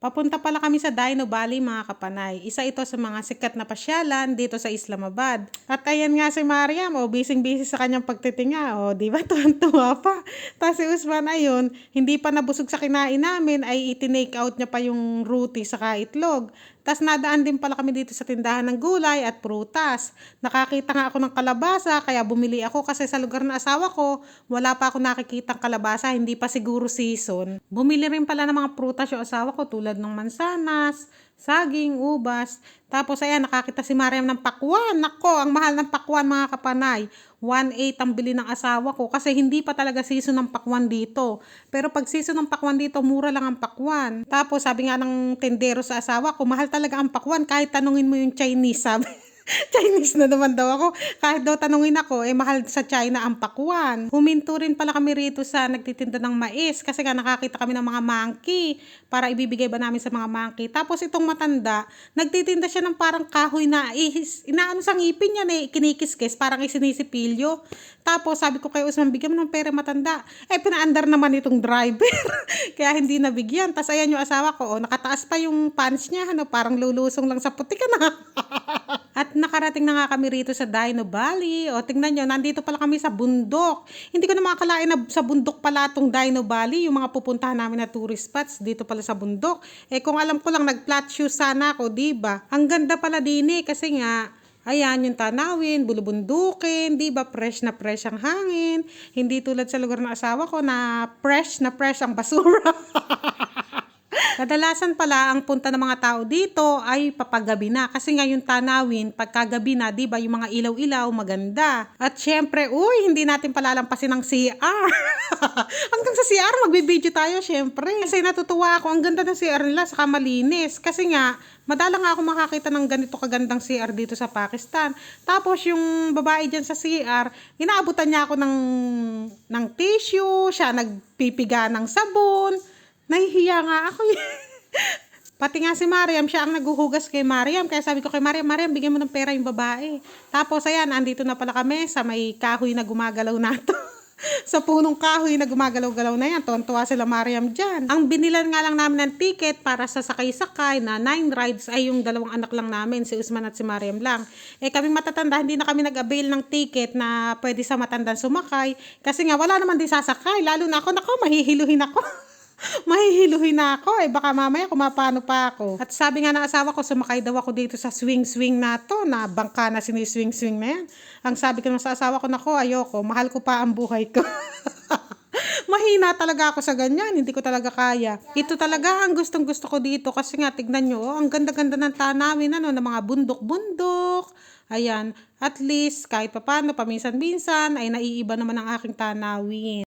Papunta pala kami sa Dino Valley mga kapanay. Isa ito sa mga sikat na pasyalan dito sa Islamabad. At ayan nga si Mariam, oh, busy-busy sa kanyang pagtitinga. O, oh, di ba? Tuwan-tuwa pa. Tapos si Usman ayun, hindi pa nabusog sa kinain namin, ay itinake out niya pa yung ruti sa itlog. Tapos nadaan din pala kami dito sa tindahan ng gulay at prutas. Nakakita nga ako ng kalabasa, kaya bumili ako kasi sa lugar ng asawa ko, wala pa ako nakikita kalabasa, hindi pa siguro season. Bumili rin pala ng mga prutas yung asawa ko tulad ng mansanas, saging, ubas. Tapos ayan, nakakita si Mariam ng pakwan. Nako, ang mahal ng pakwan mga kapanay. 1.8 ang bili ng asawa ko kasi hindi pa talaga season ng pakwan dito. Pero pag season ng pakwan dito, mura lang ang pakwan. Tapos sabi nga ng tendero sa asawa ko, mahal talaga ang pakwan kahit tanungin mo yung Chinese, sabi. Chinese na naman daw ako. Kahit daw tanungin ako, eh mahal sa China ang pakwan. Huminto rin pala kami rito sa nagtitinda ng mais kasi nga nakakita kami ng mga monkey para ibibigay ba namin sa mga monkey. Tapos itong matanda, nagtitinda siya ng parang kahoy na ihis, inaano sa ngipin niya eh, kinikis-kis, parang isinisipilyo. Tapos sabi ko kay Usman, bigyan mo ng pera matanda. Eh pinaandar naman itong driver. Kaya hindi nabigyan. Tapos ayan yung asawa ko, oh, nakataas pa yung pants niya, ano, parang lulusong lang sa puti ka na. At nakarating na nga kami rito sa Dino Valley. O tingnan nyo, nandito pala kami sa bundok. Hindi ko na makakalain na sa bundok pala itong Dino Valley, yung mga pupuntahan namin na tourist spots dito pala sa bundok. Eh kung alam ko lang, nag-flat shoes sana ako, di ba? Ang ganda pala din eh, kasi nga, Ayan, yung tanawin, bulubundukin, di ba? Fresh na fresh ang hangin. Hindi tulad sa lugar ng asawa ko na fresh na fresh ang basura. Kadalasan pala ang punta ng mga tao dito ay papagabi na kasi nga tanawin pagkagabi na 'di ba yung mga ilaw-ilaw maganda. At syempre, uy, hindi natin palalampasin ang CR. Hanggang sa CR magbi-video tayo syempre. Kasi natutuwa ako ang ganda ng CR nila saka malinis kasi nga Madalang nga ako makakita ng ganito kagandang CR dito sa Pakistan. Tapos yung babae dyan sa CR, inaabutan niya ako ng, ng tissue, siya nagpipiga ng sabon. Nahihiya nga ako. Pati nga si Mariam, siya ang naguhugas kay Mariam. Kaya sabi ko kay Mariam, Mariam, bigyan mo ng pera yung babae. Tapos ayan, andito na pala kami sa may kahoy na gumagalaw na to. sa punong kahoy na gumagalaw-galaw na yan. Tuwan-tuwa sila Mariam dyan. Ang binilan nga lang namin ng ticket para sa sakay-sakay na nine rides ay yung dalawang anak lang namin, si Usman at si Mariam lang. Eh kaming matatanda, hindi na kami nag-avail ng ticket na pwede sa matandang sumakay. Kasi nga wala naman din sasakay. Lalo na ako, nako, mahihiluhin ako. mahihiluhin na ako eh. Baka mamaya kumapano pa ako. At sabi nga ng asawa ko, sumakay daw ako dito sa swing-swing na to, na bangka na siniswing-swing na yan. Ang sabi ko sa asawa ko, nako, ayoko, mahal ko pa ang buhay ko. Mahina talaga ako sa ganyan, hindi ko talaga kaya. Ito talaga ang gustong gusto ko dito kasi nga tignan nyo, oh, ang ganda-ganda ng tanawin, ano, ng mga bundok-bundok. Ayan, at least kahit papano, paminsan-minsan ay naiiba naman ang aking tanawin.